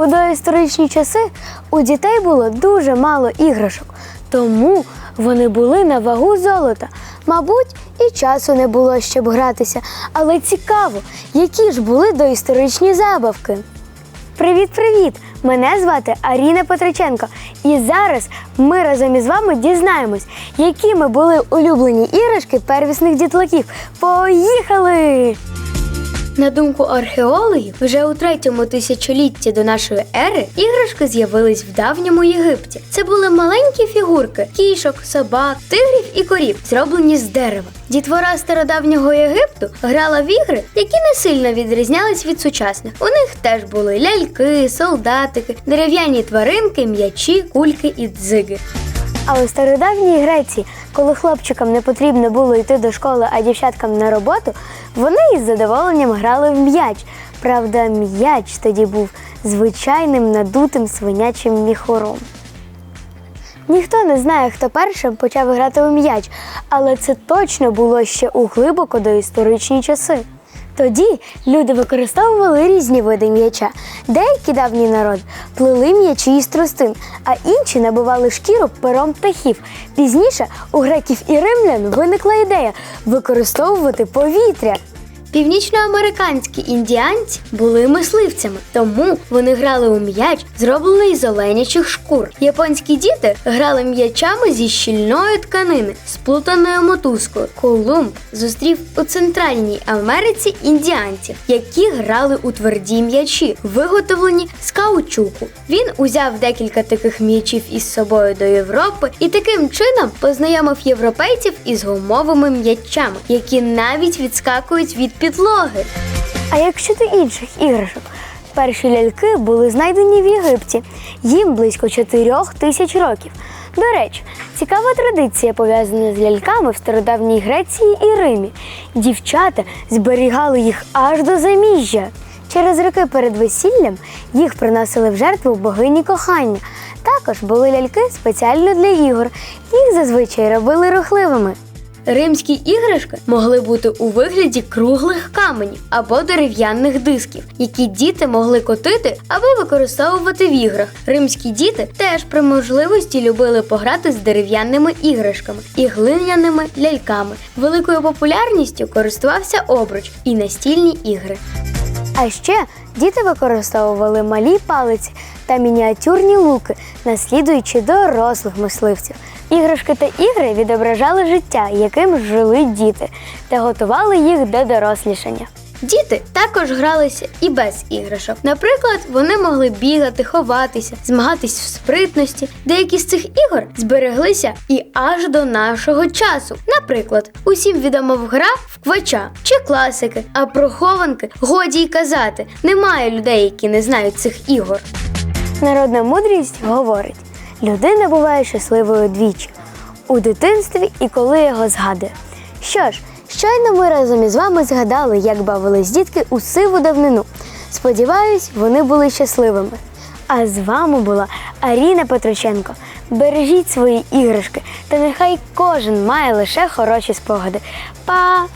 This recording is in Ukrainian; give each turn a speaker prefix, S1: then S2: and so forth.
S1: У доісторичні часи у дітей було дуже мало іграшок, тому вони були на вагу золота. Мабуть, і часу не було щоб гратися, але цікаво, які ж були доісторичні забавки. Привіт-привіт! Мене звати Аріна Петриченко. І зараз ми разом із вами дізнаємось, якими були улюблені іграшки первісних дітлахів. Поїхали! На думку археологів, вже у третьому тисячолітті до нашої ери іграшки з'явились в давньому Єгипті. Це були маленькі фігурки кішок, собак, тигрів і корів, зроблені з дерева. Дітвора стародавнього Єгипту грала в ігри, які не сильно відрізнялись від сучасних. У них теж були ляльки, солдатики, дерев'яні тваринки, м'ячі, кульки і дзиги. А у стародавній Греції, коли хлопчикам не потрібно було йти до школи, а дівчаткам на роботу, вони із задоволенням грали в м'яч. Правда, м'яч тоді був звичайним надутим свинячим міхуром. Ніхто не знає, хто першим почав грати у м'яч, але це точно було ще у глибоко доісторичні часи. Тоді люди використовували різні види м'яча. Деякі давній народ плели м'ячі із тростин, а інші набивали шкіру пером птахів. Пізніше у греків і римлян виникла ідея використовувати повітря. Північноамериканські індіанці були мисливцями, тому вони грали у м'яч, зроблений з оленячих шкур. Японські діти грали м'ячами зі щільної тканини, сплутаною мотузкою. Колумб зустрів у Центральній Америці індіанців, які грали у тверді м'ячі, виготовлені з каучуку. Він узяв декілька таких м'ячів із собою до Європи і таким чином познайомив європейців із гумовими м'ячами, які навіть відскакують від підлоги. А як щодо інших іграшок? Перші ляльки були знайдені в Єгипті. Їм близько 4 тисяч років. До речі, цікава традиція пов'язана з ляльками в стародавній Греції і Римі. Дівчата зберігали їх аж до заміжжя. Через роки перед весіллям їх приносили в жертву богині кохання. Також були ляльки спеціально для ігор. Їх зазвичай робили рухливими. Римські іграшки могли бути у вигляді круглих каменів або дерев'яних дисків, які діти могли котити або використовувати в іграх. Римські діти теж при можливості любили пограти з дерев'яними іграшками і глиняними ляльками. Великою популярністю користувався обруч і настільні ігри. А ще діти використовували малі палиці та мініатюрні луки, наслідуючи дорослих мисливців. Іграшки та ігри відображали життя, яким жили діти, та готували їх до дорослішання. Діти також гралися і без іграшок. Наприклад, вони могли бігати, ховатися, змагатись в спритності. Деякі з цих ігор збереглися і аж до нашого часу. Наприклад, усім відома гра в квача чи класики, а про хованки годі й казати. Немає людей, які не знають цих ігор. Народна мудрість говорить: людина буває щасливою двічі у дитинстві і коли його згадує. Що ж, щойно ми разом із вами згадали, як бавились дітки у сиву давнину. Сподіваюсь, вони були щасливими. А з вами була Аріна Петроченко. Бережіть свої іграшки, та нехай кожен має лише хороші спогади. Па!